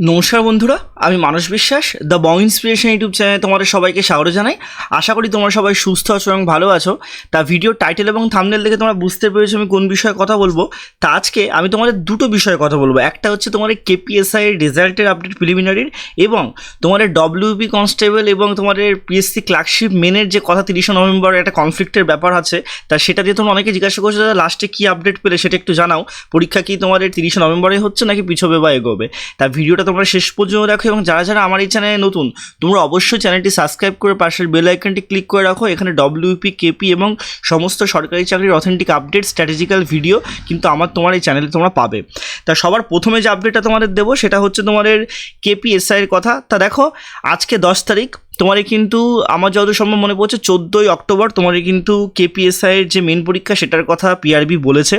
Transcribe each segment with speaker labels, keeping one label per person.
Speaker 1: নমস্কার বন্ধুরা আমি মানস বিশ্বাস দ্য বং ইন্সপিরেশন ইউটিউব চ্যানেলে তোমাদের সবাইকে স্বাগত জানাই। আশা করি তোমরা সবাই সুস্থ আছো এবং ভালো আছো। তা ভিডিও টাইটেল এবং থামনেল দেখে তোমরা বুঝতে পেরেছ আমি কোন বিষয়ে কথা বলব। তা আজকে আমি তোমাদের দুটো বিষয়ে কথা বলব। একটা হচ্ছে তোমাদের কেপিএসআই এর রেজাল্টের আপডেট প্রিলিমিনারির এবং তোমাদের ডব্লিউপি কনস্টেবল এবং তোমাদের পিএসসি ক্লার্কশিপ মেনের যে কথা তিরিশে নভেম্বর একটা কনফ্লিক্টের ব্যাপার আছে, তা সেটা দিয়ে তোমরা অনেকে জিজ্ঞাসা করছ, দাদা লাস্টে কী আপডেট পেলে? সেটা একটু জানাও। পরীক্ষা কি তোমাদের তিরিশে নভেম্বরে হচ্ছে নাকি পিছবে বা এগোবে? তা ভিডিওটা তোমরা শেষ পর্যন্ত দেখো এবং যারা যারা আমার এই চ্যানেলে নতুন, তোমরা অবশ্যই চ্যানেলটি সাবস্ক্রাইব করে পাশের বেল আইকনটি ক্লিক করে রাখো। এখানে ডব্লিউপি কেপি এবং সমস্ত সরকারি চাকরির অথেন্টিক আপডেট স্ট্র্যাটেজিক্যাল ভিডিও কিন্তু আমার তোমার এই চ্যানেলে তোমরা পাবে। তা সবার প্রথমে যে আপডেটটা তোমাদের দেবো, সেটা হচ্ছে তোমাদের কেপি এসআইয়ের কথা। তা দেখো, আজকে দশ তারিখ তোমারই কিন্তু, আমার যত সম্ভব মনে পড়ছে, চোদ্দোই অক্টোবর তোমারই কিন্তু কেপিএসআই এর যে মেন পরীক্ষা, সেটার কথা পিআরবি বলেছে।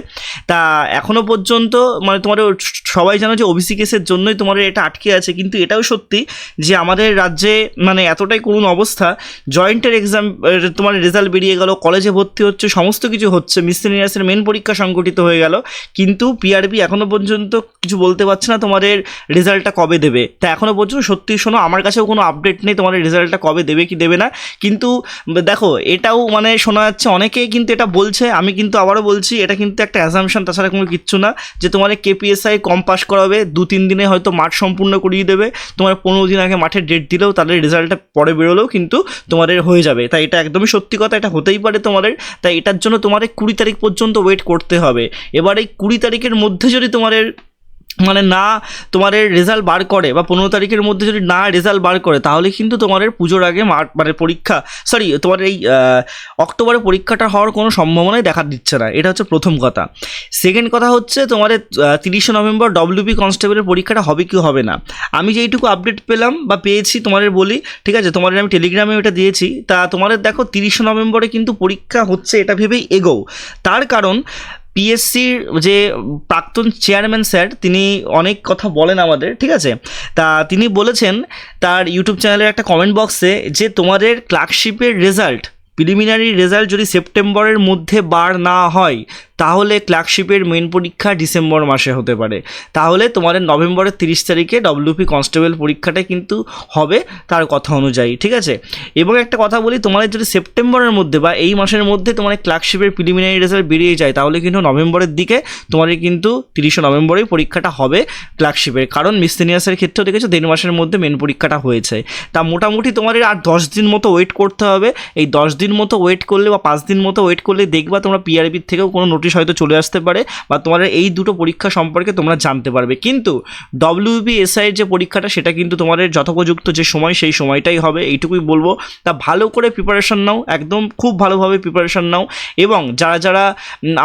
Speaker 1: তা এখনও পর্যন্ত মানে তোমার সবাই জানো যে ওবিসি কেসের জন্যই তোমার এটা আটকে আছে, কিন্তু এটাও সত্যি যে আমাদের রাজ্যে মানে এতটাই করুণ অবস্থা জয়েন্টের এক্সাম তোমার রেজাল্ট বেরিয়ে গেল কলেজে ভর্তি হচ্ছে, সমস্ত কিছু হচ্ছে মিসলিনিয়াসের মেন পরীক্ষা সংগঠিত হয়ে গেল, কিন্তু পিআরবি এখনও পর্যন্ত কিছু বলতে পারছে না তোমাদের রেজাল্টটা কবে দেবে। তা এখনও পর্যন্ত সত্যি শোনো, আমার কাছেও কোনো আপডেট নেই তোমাদের রেজাল্টটা কবে দেবে কি দেবে না। কিন্তু দেখো, এটাও মানে শোনা যাচ্ছে, অনেকেই কিন্তু এটা বলছে, আমি কিন্তু আবারও বলছি, এটা কিন্তু একটা অ্যাজামশন তাছাড়া কোনো কিচ্ছু না যে তোমার কেপিএসআই কম পাস করাবে দু তিন দিনে হয়তো মাঠ সম্পূর্ণ করিয়ে দেবে, তোমার পনেরো দিন আগে মাঠের ডেট দিলেও তাদের রেজাল্টটা পরে বেরোলেও কিন্তু তোমাদের হয়ে যাবে। তাই এটা একদমই সত্যি কথা, এটা হতেই পারে তোমাদের, তাই এটার জন্য তোমাদের কুড়ি তারিখ পর্যন্ত ওয়েট করতে হবে। এবার এই কুড়ি তারিখের মধ্যে যদি তোমাদের মানে না তোমাদের রেজাল্ট বার করে বা পনেরো তারিখের মধ্যে যদি না রেজাল্ট বার করে, তাহলে কিন্তু তোমাদের পুজোর আগে মানে পরীক্ষা সরি তোমার এই অক্টোবরে পরীক্ষাটা হওয়ার কোনো সম্ভাবনাই দেখা দিচ্ছে না। এটা হচ্ছে প্রথম কথা। সেকেন্ড কথা হচ্ছে তোমার তিরিশে নভেম্বর ডব্লিউপি কনস্টেবলের পরীক্ষাটা হবে কি হবে না। আমি যেইটুকু আপডেট পেলাম বা পেয়েছি তোমাদের বলি, ঠিক আছে তোমাদের আমি টেলিগ্রামে ওটা দিয়েছি, তা তোমাদের দেখো তিরিশে নভেম্বরে কিন্তু পরীক্ষা হচ্ছে এটা ভেবেই এগোও। তার কারণ পিএসসির যে প্রাক্তন চেয়ারম্যান স্যার, তিনি অনেক কথা বলেন আমাদের, ঠিক আছে? তা তিনি বলেছেন তার ইউটিউব চ্যানেলের একটা কমেন্ট বক্সে যে তোমাদের ক্লার্কশিপের রেজাল্ট প্রিলিমিনারি রেজাল্ট যদি সেপ্টেম্বরের মধ্যে বার না হয় তাহলে ক্লার্কশিপের মেন পরীক্ষা ডিসেম্বর মাসে হতে পারে। তাহলে তোমাদের নভেম্বরের তিরিশ তারিখে ডব্লিউপি কনস্টেবল পরীক্ষাটা কিন্তু হবে তার কথা অনুযায়ী, ঠিক আছে? এবং একটা কথা বলি, তোমাদের যদি সেপ্টেম্বরের মধ্যে বা এই মাসের মধ্যে তোমার ক্লার্কশিপের প্রিলিমিনারি রেজাল্ট বেরিয়ে যায়, তাহলে কিন্তু নভেম্বরের দিকে তোমাদের কিন্তু তিরিশে নভেম্বরেই পরীক্ষাটা হবে ক্লার্কশিপের। কারণ মিসলিনিয়াসের ক্ষেত্রেও দেখেছ দেড় মাসের মধ্যে মেন পরীক্ষাটা হয়েছে। তা মোটামুটি তোমাদের আর দশ দিন মতো ওয়েট করতে হবে। এই দশ দিন মতো ওয়েট করলে বা পাঁচ দিন মতো ওয়েট করলে দেখবা তোমরা পিআরবির থেকেও কোনো নোটিশ হয়তো চলে আসতে পারে বা তোমাদের এই দুটো পরীক্ষা সম্পর্কে তোমরা জানতে পারবে। কিন্তু ডব্লিউবি এসআইয়ের যে পরীক্ষাটা, সেটা কিন্তু তোমাদের যথোপযুক্ত যে সময়, সেই সময়টাই হবে, এইটুকুই বলব। তা ভালো করে প্রিপারেশন নাও, একদম খুব ভালোভাবে প্রিপারেশন নাও এবং যারা যারা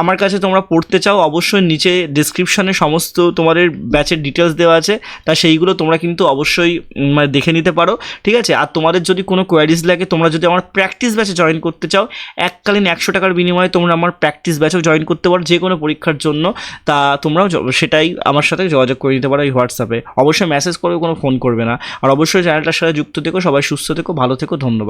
Speaker 1: আমার কাছে তোমরা পড়তে চাও, অবশ্যই নিচে ডিসক্রিপশানে সমস্ত তোমাদের ব্যাচের ডিটেলস দেওয়া আছে। তা সেইগুলো তোমরা কিন্তু অবশ্যই মানে দেখে নিতে পারো, ঠিক আছে? আর তোমাদের যদি কোনো কোয়ারিজ লাগে, তোমরা যদি আমার প্র্যাকটিস ব্যাচে জয়েন করতে চাও, এককালীন একশো টাকার বিনিময়ে তোমরা আমার প্র্যাকটিস ব্যাচেও জয়েন করতে পারো যে কোনো পরীক্ষার জন্য, তা তোমরাও সেটাই আমার সাথে যোগাযোগ করে নিতে পারো এই হোয়াটসঅ্যাপে অবশ্যই মেসেজ করবে, কোনো ফোন করবে না। আর অবশ্যই চ্যানেলটার সাথে যুক্ত থেকো, সবাই সুস্থ থেকো, ভালো থেকো, ধন্যবাদ।